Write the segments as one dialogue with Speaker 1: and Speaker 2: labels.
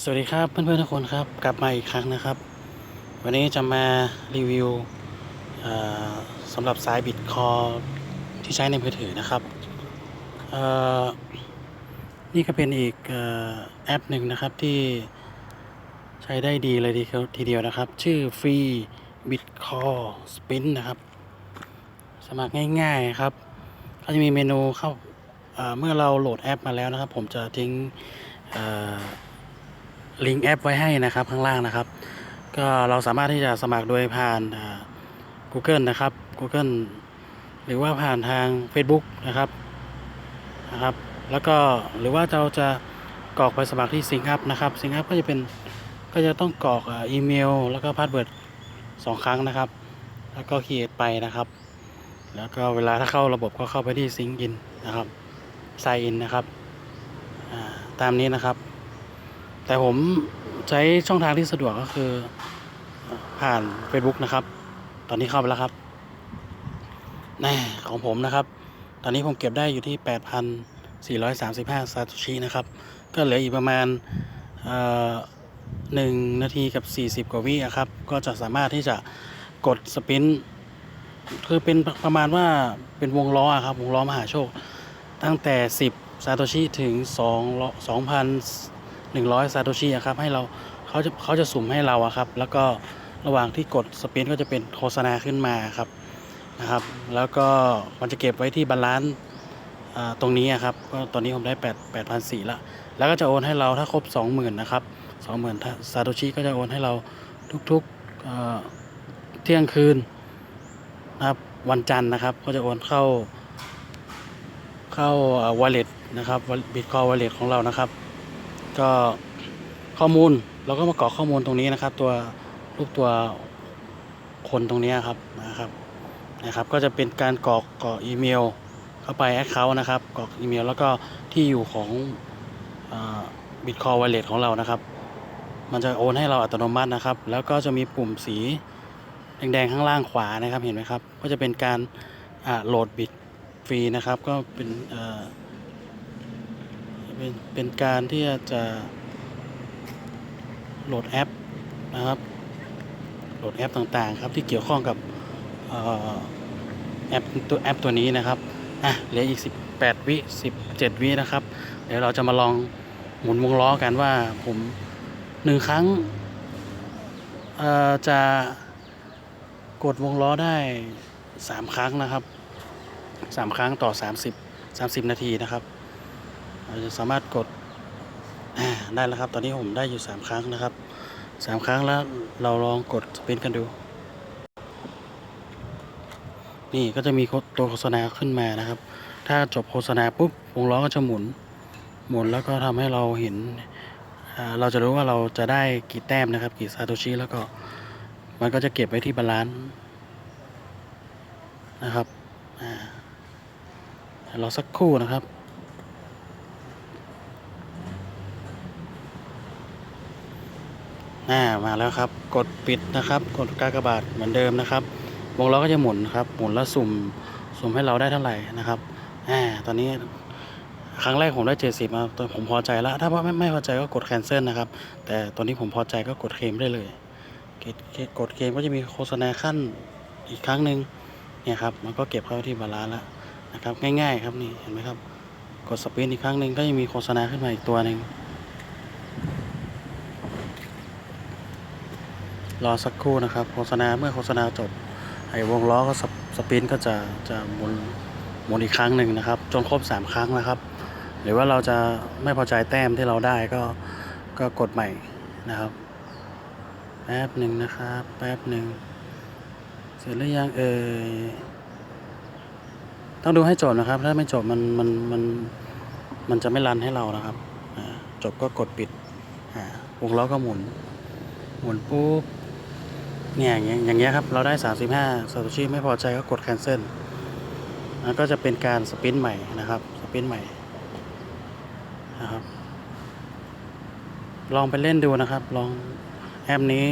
Speaker 1: สวัสดีครับเพื่อนๆทุกคนครับกลับมาอีกครั้งนะครับ วันนี้จะมารีวิวสำหรับสายบิดคอที่ใช้ในมือถือนะครับนี่ก็เป็นอีกอแอปหนึ่งนะครับที่ใช้ได้ดีเลยทีเดียวทีเดียวนะครับ ชื่อฟรีบิดคอสปินนะครับ สมัครง่ายๆครับก็จะมีเมนูเข้าเมื่อเราโหลดแอปมาแล้วนะครับ ผมจะทิ้งอ ลิงก์แอปไว้ให้นะครับข้างล่างนะครับ ก็เราสามารถที่จะสมัครโดยผ่าน Google นะครับ Google หรือว่าผ่านทาง Facebook นะครับนะครับ แล้วก็หรือว่าเราจะกรอกไปสมัครที่ Sync Up นะครับ Sync Up ก็จะเป็นก็จะต้องกรอกอีเมล แล้วก็พาสเวิร์ดสองครั้งนะครับ แล้วก็ create ไปนะครับ แล้วก็เวลาถ้าเข้าระบบก็เข้าไปที่ Sync In นะครับ Sign In นะครับตามนี้นะครับ แต่ผมใช้ช่องทางที่สะดวกก็คือผ่าน Facebook นะครับ ตอนนี้เข้าไปแล้วครับแน่ของผมนะครับ ตอนนี้ผมเก็บได้อยู่ที่ 8,435 ซาโตชินะครับ ก็เหลืออีกประมาณหนึ่งนาทีกับ 40 กว่าวิะครับ ก็จะสามารถที่จะกดสปินคือเป็นประมาณว่าเป็นวงล้อครับ วงล้อมหาโชค ตั้งแต่ 10 ซาโตชิถึง2 100ซาโตชิครับให้เราเขาจะเขาจะสุ่มให้เราอะครับ แล้วก็ระหว่างที่กดสปินก็จะเป็นโฆษณาขึ้นมาครับนะครับ แล้วก็มันจะเก็บไว้ที่บาลานซ์ตรงนี้ครับก็ตอนนี้ผมได้8 8,400ละแล้วก็จะโอนให้เราถ้าครบ 20,000นะครับ20,000ซาโตชิก็จะโอนให้เราทุกๆเอ่อเที่ยงคืนนะครับวันจันทร์นะครับ ก็จะโอนเข้าเข้า wallet นะครับ Bitcoin wallet ของเรานะครับ ก็ข้อมูลเราก็มากรอกข้อมูลตรงนี้นะครับ ตัวรูปตัวคนตรงนี้ครับนะครับนะครับ ก็จะเป็นการกรอกกรอกอีเมล เข้าไปแอคเคาท์นะครับกรอกอีเมล แล้วก็ที่อยู่ของบิตคอย wallet ของเรานะครับ มันจะโอนให้เราอัตโนมัตินะครับ แล้วก็จะมีปุ่มสีแดงๆข้างล่างขวานะครับเห็นไหมครับ ก็จะเป็นการโหลดบิตฟรีนะครับ ก็เป็น เป็นเป็นการที่จะโหลดแอปนะครับ โหลดแอปต่างๆครับที่เกี่ยวข้องกับออแอปตัวแอปตัวนี้นะครับอะเหลืออีก 18 วิ 17 วินะครับ เดี๋ยวเราจะมาลองหมุนวงล้อกันว่าผมหนึ่งครั้งจะกดวงล้อได้ 3 ครั้งนะครับสามครั้งต่อ 30 30 นาทีนะครับ เราจะสามารถกดได้แล้วครับ ตอนนี้ผมได้อยู่ 3 ครั้งนะครับ 3 ครั้งแล้วเราลองกดสปินกันดู นี่ก็จะมีตัวโฆษณาขึ้นมานะครับ ถ้าจบโฆษณาปุ๊บวงล้อก็จะหมุน หมุนแล้วก็ทำให้เราเห็น เราจะรู้ว่าเราจะได้กี่แต้มนะครับ กี่ซาโตชิแล้วก็มันก็จะเก็บไว้ที่บาลานซ์นะครับอรอสักครู่นะครับ อ่ามาแล้วครับ กดปิดนะครับ กดกากบาทเหมือนเดิมนะครับ วงล้อก็จะหมุนครับหมุนแล้วสุ่มสุ่มให้เราได้เท่าไหร่นะครับอ่าตอนนี้ครั้งแรกผมได้ 70มาตอนผมพอใจแล้ว ถ้าว่าไม่ไม่พอใจก็กด cancel นะครับ แต่ตอนนี้ผมพอใจก็กดเคมได้เลยกดกดเคมก็จะมีโฆษณาขั้นอีกครั้งหนึ่งเนี่ยครับมันก็เก็บเข้าที่บาลานซ์แล้วนะครับ ง่าย ๆ ครับนี่เห็นไหมครับ กดสปินอีกครั้งหนึ่งก็ยังมีโฆษณาขึ้นมาอีกตัวหนึ่ง รอสักครู่นะครับ โฆษณาเมื่อโฆษณาจบ ไอ้วงล้อก็สปสปินก็จะจะหมุนหมุนอีกครั้งหนึ่งนะครับ จนครบสามครั้งนะครับ หรือว่าเราจะไม่พอใจแต้มที่เราได้ก็ก็กดใหม่นะครับ แป๊บหนึ่งนะครับ แป๊บหนึ่งเสร็จหรือยังเอ่ยต้องดูให้จบนะครับ ถ้าไม่จบมันมันมันมันจะไม่รันให้เรานะครับจบก็กดปิดวงล้อก็หมุน หมุนปุ๊บ เนี่ยอย่างเงี้ยครับ เราได้ 35ซาโตชิไม่พอใจก็กด cancel แล้วก็จะเป็นการสปินใหม่นะครับ สปินใหม่นะครับ ลองไปเล่นดูนะครับ ลองแอปนี้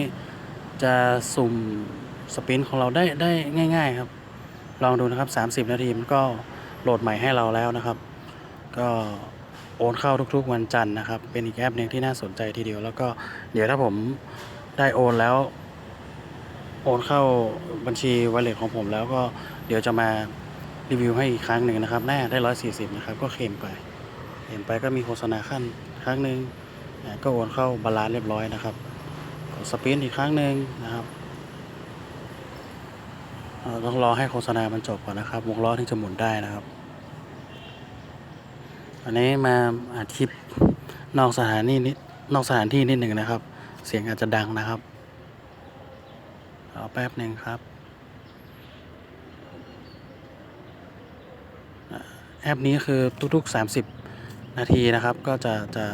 Speaker 1: จะสุ่มสปินของเราได้ได้ง่าย ๆครับ ลองดูนะครับ 30 นาทีมันก็โหลดใหม่ให้เราแล้วนะครับ ก็โอนเข้าทุกๆวันจันทร์นะครับ เป็นอีกแอปหนึ่งที่น่าสนใจทีเดียว แล้วก็เดี๋ยวถ้าผมได้โอนแล้ว โอนเข้าบัญชีวอลเล็ตของผมแล้วก็เดี๋ยวจะมารีวิวให้อีกครั้งหนึ่งนะครับแน่ได้ร้อยสี่สิบนะครับ ก็เคลมไปเห็นไปก็มีโฆษณาขั้นครั้งหนึ่งก็โอนเข้าบาลานซ์เรียบร้อยนะครับกดสปินอีกครั้งหนึ่งนะครับต้องรอให้โฆษณามันจบก่อนนะครับ วงล้อถึงจะหมุนได้นะครับ อันนี้มาอัดคลิปนอกสถานีนิดนอกสถานที่นิดหนึ่งนะครับ เสียงอาจจะดังนะครับ แป๊บหนึ่งครับ แอปนี้คือทุก ๆ 30 นาทีนะครับ ก็จะจะ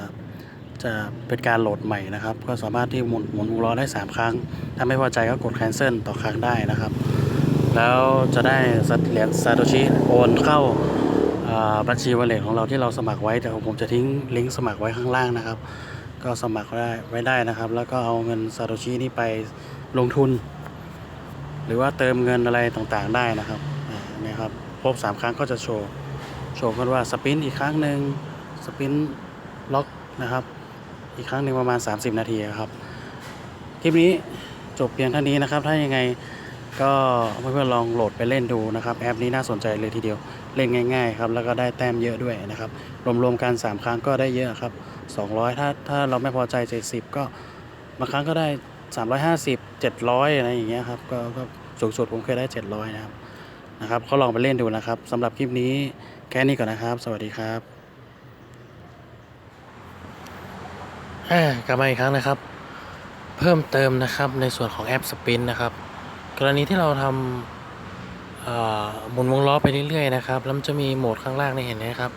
Speaker 1: จะเป็นการโหลดใหม่นะครับ ก็สามารถที่หมุนหมุนวงล้อได้ 3 ครั้ง ถ้าไม่พอใจก็กด cancel ต่อครั้งได้นะครับ แล้วจะได้เหรียญซาโตชิโอนเข้าอ่าบัญชีวอลเล็ตของเราที่เราสมัครไว้แต่ผมจะทิ้งลิงก์สมัครไว้ข้างล่างนะครับ ก็สมัครได้ไว้ได้นะครับ แล้วก็เอาเงินซาโตชินี่ไปลงทุน หรือว่าเติมเงินอะไรต่างๆได้นะครับนี่ครับครบสามครั้งก็จะโชว์ โชว์กันว่าสปินอีกครั้งหนึ่งสปินล็อกนะครับ อีกครั้งหนึ่งประมาณ 30 นาทีครับ คลิปนี้จบเพียงเท่านี้นะครับ ถ้ายังไงก็เพื่อนๆลองโหลดไปเล่นดูนะครับ แอปนี้น่าสนใจเลยทีเดียวเล่นง่าย ๆ ครับ แล้วก็ได้แต้มเยอะด้วยนะครับ รวมๆกัน 3 ครั้งก็ได้เยอะครับ 200 ถ้าถ้าเราไม่พอใจ 70 ก็บางครั้งก็ได้ 350 700 อะไรอย่างเงี้ยครับก็ก็สูงสุดผมเคยได้ 700 นะครับนะครับเขาลองไปเล่นดูนะครับสำหรับคลิปนี้แค่นี้ก่อนนะครับ สวัสดีครับกลับมาอีกครั้งนะครับ เพิ่มเติมนะครับในส่วนของแอปสปินนะครับกรณีที่เราทำหมุนวงล้อไปเรื่อยๆนะครับแล้วมันจะมีโหมดข้างล่างนี่เห็นไหมครับ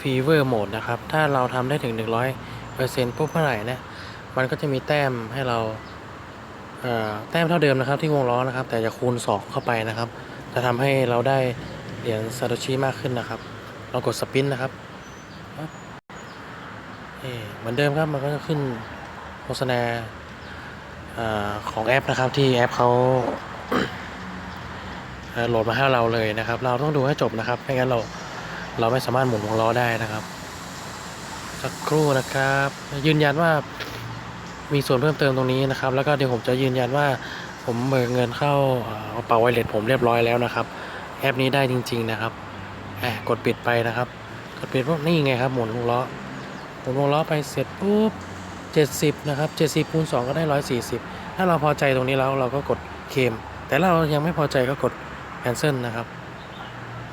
Speaker 1: ฟีเวอร์โหมดนะครับถ้าเราทำได้ถึง 100เปอร์เซ็นต์ปุ๊บเมื่อไหร่นี่ยมันก็จะมีแต้มให้เรา แต้มเท่าเดิมนะครับที่วงล้อนะครับ แต่จะคูณ 2 เข้าไปนะครับ จะทำให้เราได้เหรียญซาโตชิมากขึ้นนะครับ เรากดสปินนะครับเออเหมือนเดิมครับมันก็จะขึ้นโฆษณาอของแอปนะครับที่แอปเขาโหลดมาให้เราเลยนะครับ เราต้องดูให้จบนะครับไม่งั้นเราเราไม่สามารถหมุนวงล้อได้นะครับ สักครู่นะครับ ยืนยันว่า มีส่วนเพิ่มเติมตรงนี้นะครับ แล้วก็เดี๋ยวผมจะยืนยันว่าผมเบิกเงินเข้าเอ่อกระเป๋าไวเลตผมเรียบร้อยแล้วนะครับแอปนี้ได้จริง ๆนะครับกดปิดไปนะครับ กดปิดปุ๊บนี่ไงครับหมุนวงล้อหมุนวงล้อไปเสร็จปุ๊บ70นะครับ70คูณ2ก็ได้ 140 ถ้าเราพอใจตรงนี้แล้วเราก็กดเคมแต่เรายังไม่พอใจก็กด cancel นะครับ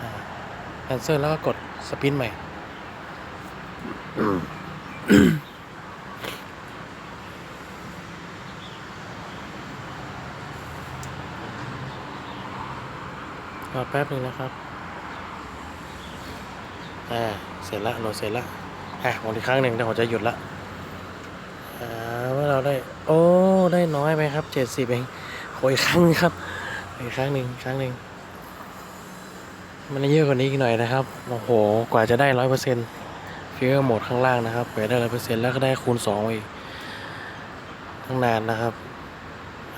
Speaker 1: อ่า cancel แล้วก็กดสปินใหม่ รอแป๊บนึงนะครับ อ่า เสร็จละโหลดเสร็จละอะวนอีกครั้งหนึ่งเดี๋ยวผมจะหยุดละอ่าว่าเราได้ โอ้ ได้น้อยไหมครับเจ็ดสิบเองโอ้ยครั้งนึงครับ อีกครั้งหนึ่งครั้งหนึ่ง มันเยอะกว่านี้อีกหน่อยนะครับ โอ้โห กว่าจะได้ร้อยเปอร์เซ็นต์ฟิวโหมดข้างล่างนะครับกว่าจะได้ร้อยเปอร์เซ็นต์แล้วก็ได้คูณสองอีกตั้งนานนะครับ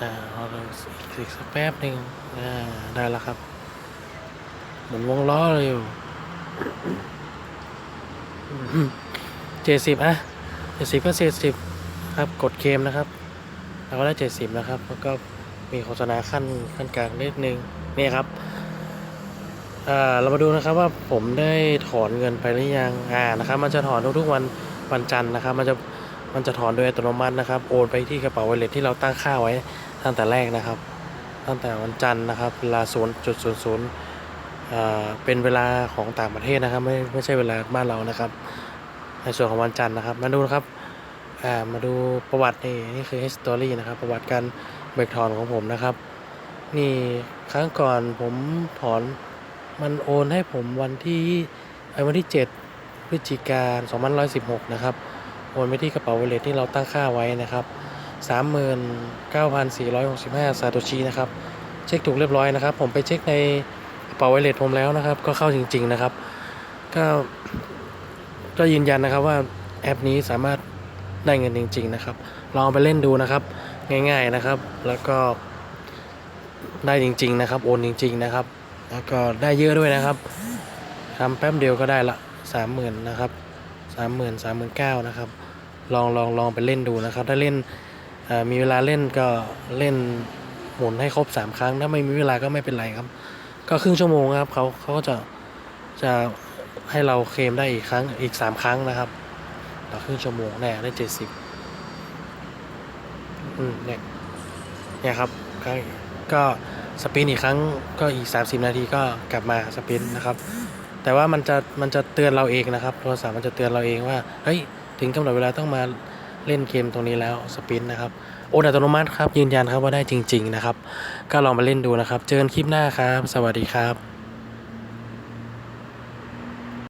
Speaker 1: อ่าเราอีกสักแป๊บหนึ่งอ่า ได้แล้วครับ หมุนวงล้อเลยอยู่เจ็ดสิบอะเจ็ดสิบก็เจ็ดสิบครับกดเคมนะครับเราก็ได้เจ็ดสิบนะครับ แล้วก็มีโฆษณาขั้นขั้นกลางนิดนึงนี่ครับเรามาดูนะครับว่าผมได้ถอนเงินไปหรือยังอ่านะครับ มันจะถอนทุกๆวันวันจันทร์นะครับ มันจะมันจะถอนโดยอัตโนมัตินะครับ โอนไปที่กระเป๋าไวเลทที่เราตั้งค่าไว้ตั้งแต่แรกนะครับ ตั้งแต่วันจันทร์นะครับเวลาศูนย์จุดศูนย์ศูนย์ เป็นเวลาของต่างประเทศนะครับ ไม่ไม่ใช่เวลาบ้านเรานะครับ ในส่วนของวันจันทร์นะครับ มาดูนะครับมาดูประวัตินี่นี่คือ history นะครับ ประวัติการเบิกถอนของผมนะครับ นี่ครั้งก่อนผมถอนมันโอนให้ผมวันที่ไอ้วันที่ 7 พฤศจิกายน2116 นะครับ โอนไปที่กระเป๋า wallet ที่เราตั้งค่าไว้นะครับ 39,465 ซาโตชินะครับ เช็คถูกเรียบร้อยนะครับ ผมไปเช็คใน เป๋าไวเลตผมแล้วนะครับ ก็เข้าจริง ๆนะครับ ก็ก็ยืนยันนะครับว่าแอปนี้สามารถได้เงินจริง ๆ นะครับ ลองไปเล่นดูนะครับ ง่าย ๆนะครับ แล้วก็ได้จริง ๆ นะครับ โอนจริง ๆ นะครับ แล้วก็ได้เยอะด้วยนะครับทำแป๊บเดียวก็ได้ละสามหมื่นนะครับสามหมื่นสามหมื่นเก้านะครับ ลองลองลองไปเล่นดูนะครับ ถ้าเล่นมีเวลาเล่นก็เล่นหมุนให้ครบสามครั้ง ถ้าไม่มีเวลาก็ไม่เป็นไรครับ ก็ครึ่งชั่วโมงครับเขาเขาก็จะจะให้เราเคลมได้อีกครั้งอีกสามครั้งนะครับ ต่อครึ่งชั่วโมงเนี่ยได้เจ็ดสิบอืมเนี่ยเนี่ยครับก็ก็สปินอีกครั้งก็อีก 30 นาทีก็กลับมาสปินนะครับ แต่ว่ามันจะมันจะเตือนเราเองนะครับโทรศัพท์มันจะเตือนเราเองว่าเฮ้ยถึงกำหนดเวลาต้องมาเล่นเกมตรงนี้แล้วสปินนะครับ โอนอัตโนมัติครับยืนยันครับว่าได้จริง ๆ นะครับ ก็ลองมาเล่นดูนะครับ เจอกันคลิปหน้าครับ สวัสดีครับ